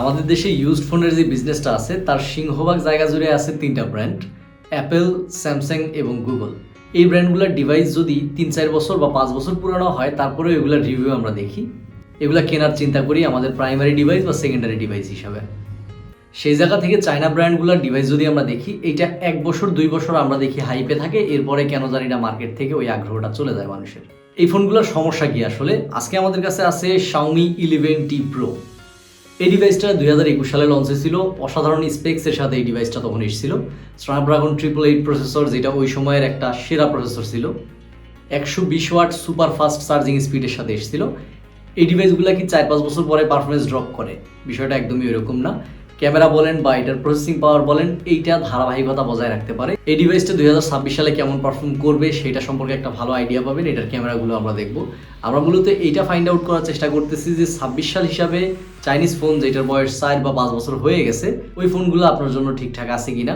আমাদের দেশে ইউজড ফোনের যে বিজনেসটা আছে, তার সিংহভাগ জায়গা জুড়ে আছে তিনটা ব্র্যান্ড অ্যাপেল স্যামসাং এবং গুগল এই ব্র্যান্ডগুলোর ডিভাইস যদি তিন চার বছর বা পাঁচ বছর পুরানো হয় তারপরে এগুলোর রিভিউ আমরা দেখি। এগুলা কেনার চিন্তা করি আমাদের প্রাইমারি ডিভাইস বা সেকেন্ডারি ডিভাইস হিসাবে। সেই জায়গা থেকে চায়না ব্র্যান্ডগুলোর ডিভাইস যদি আমরা দেখি, এইটা এক বছর, দুই বছর আমরা দেখি হাইপে থাকে, এরপরে কেন জানি না মার্কেট থেকে ওই আগ্রহটা চলে যায় মানুষের। এই ফোনগুলোর সমস্যা কি আসলে? আজকে আমাদের কাছে আছে শাওমি ইলেভেন টি প্রো এই ডিভাইসটা দুই হাজার একুশ সালে লঞ্চ হয়েছিল। অসাধারণ স্পেক্সের সাথে এই ডিভাইসটা তখন এসেছিল। স্ন্যাপড্রাগন ট্রিপল এইট প্রসেসর যেটা ওই সময়ের একটা সেরা প্রসেসর ছিল। একশো বিশ ওয়াট সুপার ফাস্ট চার্জিং স্পিডের সাথে এসেছিল। এই ডিভাইসগুলো কি চার পাঁচ বছর পরে পারফরমেন্স ড্রপ করে? বিষয়টা একদমই এরকম না। ক্যামেরা বলেন বা এটার প্রসেসিং পাওয়ার বলেন, এইটা ধারাবাহিকতা বজায় রাখতে পারে। এই ডিভাইসটা দুই হাজার ছাব্বিশ সালে কেমন পারফর্ম করবে সেটা সম্পর্কে একটা ভালো আইডিয়া পাবেন, এটার ক্যামেরাগুলো আমরা দেখব। আমরা মূলত এইটা ফাইন্ড আউট করার চেষ্টা করতেছি যে ছাব্বিশ সাল হিসাবে চাইনিজ ফোন যেটার বয়স চার বা পাঁচ বছর হয়ে গেছে, ওই ফোনগুলো আপনার জন্য ঠিকঠাক আছে কিনা।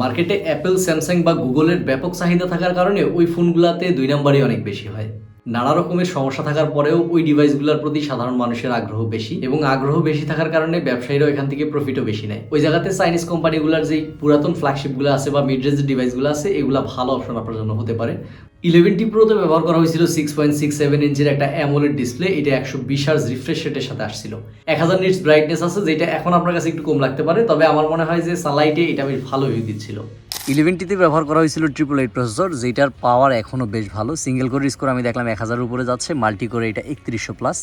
মার্কেটে অ্যাপেল স্যামসাং বা গুগলের ব্যাপক চাহিদা থাকার কারণে ওই ফোনগুলোতে দুই নাম্বারই অনেক বেশি হয়। নানা রকমের সমস্যা থাকার পরেও ওই ডিভাইসগুলোর প্রতি সাধারণ মানুষের আগ্রহ বেশি এবং আগ্রহ বেশি থাকার কারণে ব্যবসায়ীরাও এখান থেকে প্রফিটও বেশি নেয়। ওই জায়গাতে চাইনিজ কোম্পানিগুলোর যে পুরাতন ফ্ল্যাগশিপগুলো আছে বা মিড রেঞ্জ ডিভাইসগুলো আছে, এগুলো ভালো অপশন আপনার জন্য হতে পারে। ইলেভেন টি প্রোতে ব্যবহার করা হয়েছিল সিক্স পয়েন্ট সিক্স সেভেন ইঞ্চের একটা অ্যামোলেড ডিসপ্লে এটা একশো বিশ হার্জ রিফ্রেশ রেটের সাথে আসছিল। এক হাজার নিটস ব্রাইটনেস আছে, যেটা এখন আপনার কাছে একটু কম লাগতে পারে, তবে আমার মনে হয় যে সানলাইটে এটা বেশ ভালো ভিউ দিচ্ছিল। ইলেভেনটিতে ব্যবহার করা হয়েছিল ট্রিপল এইট প্রসেসর যেটার পাওয়ার এখনও বেশ ভালো। সিঙ্গেল করে স্কোর আমি দেখলাম এক হাজারের উপরে যাচ্ছে মাল্টি করে এটা একত্রিশশো প্লাস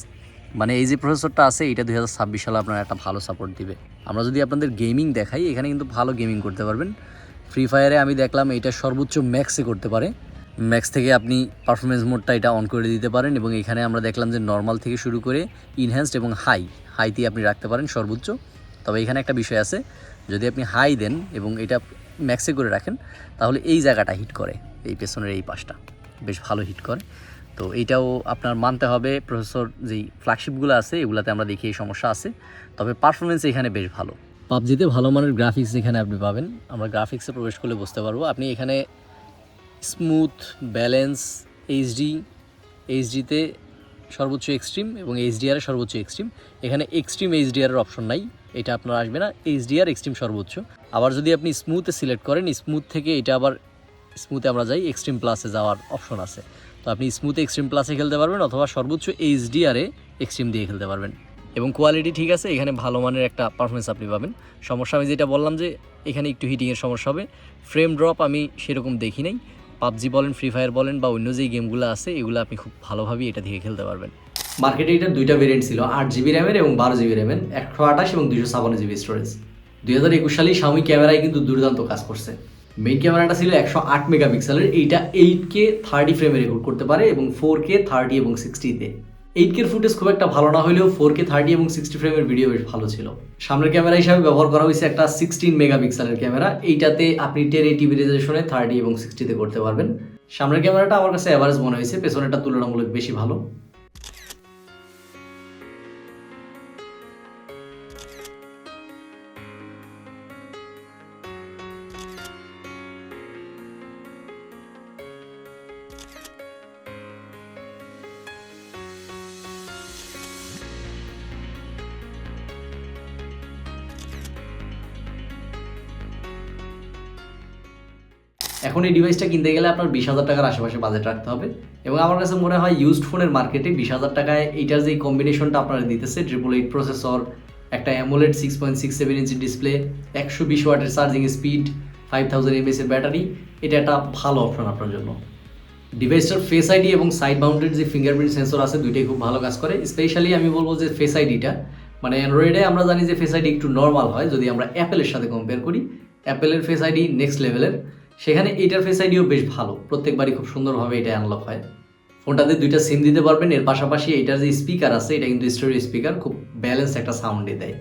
মানে এই যে প্রসেসরটা আছে, এটা দুই হাজার ছাব্বিশ সালে আপনার একটা ভালো সাপোর্ট দিবে। আমরা যদি আপনাদের গেমিং দেখাই, এখানে কিন্তু ভালো গেমিং করতে পারবেন। ফ্রি ফায়ারে আমি দেখলাম এটা সর্বোচ্চ ম্যাক্সে করতে পারে। ম্যাক্স থেকে আপনি পারফরমেন্স মোডটা এটা অন করে দিতে পারেন এবং এখানে আমরা দেখলাম যে নর্মাল থেকে শুরু করে ইনহ্যান্সড এবং হাই হাইতে আপনি রাখতে পারেন সর্বোচ্চ। তবে এখানে একটা বিষয় আছে, যদি আপনি হাই দেন এবং এটা ম্যাক্সে করে রাখেন, তাহলে এই জায়গাটা হিট করে, এই পেছনের এই পাশটা। বেশ ভালো হিট করে। তো এইটাও আপনার মানতে হবে, প্রসেসর যেই ফ্ল্যাগশিপগুলো আছে, এগুলাতে আমরা দেখি এই সমস্যা আছে। তবে পারফরমেন্স এখানে বেশ ভালো। পাবজিতে ভালো মানের গ্রাফিক্স এখানে আপনি পাবেন। আমরা গ্রাফিক্সে প্রবেশ করলে বুঝতে পারব। আপনি এখানে স্মুথ ব্যালেন্স এইচডি এইচডিতে সর্বোচ্চ এক্সট্রিম এবং এইচডিআর সর্বোচ্চ এক্সট্রিম এখানে এক্সট্রিম এইচডিআরের অপশন নাই। এটা আপনার আসবে না এইচডিআর এক্সট্রিম সর্বোচ্চ। আবার যদি আপনি স্মুথে সিলেক্ট করেন স্মুথ থেকে এটা আবার স্মুথে আমরা যাই এক্সট্রিম প্লাসে যাওয়ার অপশন আছে। তো আপনি স্মুথে এক্সট্রিম প্লাসে খেলতে পারবেন অথবা সর্বোচ্চ এইচডিআরে এক্সট্রিম দিয়ে খেলতে পারবেন। এবং কোয়ালিটি ঠিক আছে, এখানে ভালো মানের একটা পারফরমেন্স আপনি পাবেন। সমস্যা, আমি যেটা বললাম যে এখানে একটু হিটিংয়ের সমস্যা হবে। ফ্রেম ড্রপ আমি সেরকম দেখি নাই। পাবজি বলেন ফ্রি ফায়ার বলেন বা অন্য যেই গেমগুলো আছে, এগুলো আপনি খুব ভালোভাবেই এটা দিয়ে খেলতে পারবেন। মার্কেটে এটার দুইটা ভেরিয়েন্ট ছিল, আট জিবি র্যামের এবং বারো জিবি র্যামের একশো আঠাশ এবং দুইশো ছাপান্ন জিবি স্টোরেজ দুই হাজার একুশ সালে শাওমি ক্যামেরায় কিন্তু দুর্দান্ত কাজ করছে। মেইন ক্যামেরাটা ছিল একশো আট মেগাপিক্সেলের, এইটা এইট কে থার্টি ফ্রেমে রেকর্ড করতে পারে এবং ফোর কে থার্টি এবং সিক্সটিতে এইট কের ফুটেজ খুব একটা ভালো না হলেও ফোর কে থার্টি এবং সিক্সটি ফ্রেমের ভিডিও বেশ ভালো ছিল। সামনের ক্যামেরা হিসাবে ব্যবহার করা হয়েছে একটা সিক্সটিন মেগাপিক্সেলের ক্যামেরা, এইটাতে আপনি টেন এইটি রেজলিউশনে থার্টি এবং সিক্সটিতে করতে পারবেন। সামনের ক্যামেরাটা আমার কাছে অ্যাভারেজ মনে হয়েছে, পেছনেরটা তুলনামূলক বেশি ভালো। এখন এই ডিভাইসটা কিনতে গেলে আপনার বিশ হাজার টাকার আশেপাশে বাজেট রাখতে হবে এবং আমার কাছে মনে হয় ইউজড ফোনের মার্কেটে বিশ হাজার টাকায় এইটার যে কম্বিনেশনটা আপনারা দিতেছে ট্রিপল এইট প্রসেসর একটা AMOLED six point six seven inch display একশো বিশ ওয়াটের charging speed five thousand MS এর ব্যাটারি এটা একটা ভালো অপশন আপনার জন্য। ডিভাইসটার ফেস আইডি এবং সাইড মাউন্টেড যে ফিঙ্গারপ্রিন্ট সেন্সর আছে, দুইটাই খুব ভালো কাজ করে। স্পেশালি আমি বলব যে ফেস আইডিটা মানে অ্যান্ড্রয়েডে আমরা জানি যে ফেস আইডি একটু নর্মাল হয়, যদি আমরা অ্যাপেলের সাথে কম্পেয়ার করি অ্যাপেলের ফেস আইডি নেক্সট লেভেলের সেখানে এটার ফেস আইডিও বেশ ভালো। প্রত্যেকবারই খুব সুন্দরভাবে এটা আনলক হয়। ফোনটাতে দুইটা সিম দিতে পারবেন, এর পাশাপাশি এটার যে স্পিকার আছে, এটা কিন্তু স্টোরি স্পিকার খুব ব্যালেন্স একটা সাউন্ডে দেয়।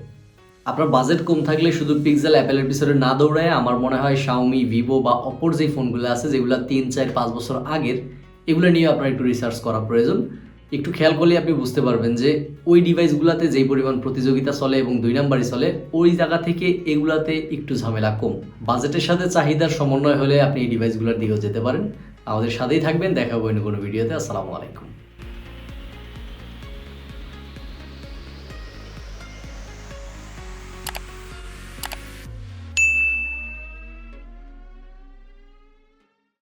আপনার বাজেট কম থাকলে শুধু পিক্সেল অ্যাপেলের পিছনে না দৌড়ায়, আমার মনে হয় শাওমি ভিভো বা অপর যে ফোনগুলো আছে, যেগুলো তিন, চার, পাঁচ বছর আগের, এগুলো নিয়ে আপনার একটু রিসার্চ করা প্রয়োজন। একটু খেয়াল করলে আপনি বুঝতে পারবেন যে ওই ডিভাইসগুলোতে যেই পরিমাণ প্রতিযোগিতা চলে এবং দুই নাম্বারই চলে, ওই জায়গা থেকে এগুলাতে একটু ঝামেলা কম। বাজেটের সাথে চাহিদার সমন্বয় হলে আপনি এই ডিভাইসগুলোর দিকেও যেতে পারেন। আমাদের সাথেই থাকবেন, দেখা হবে অন্য কোনো ভিডিওতে আসসালামু আলাইকুম।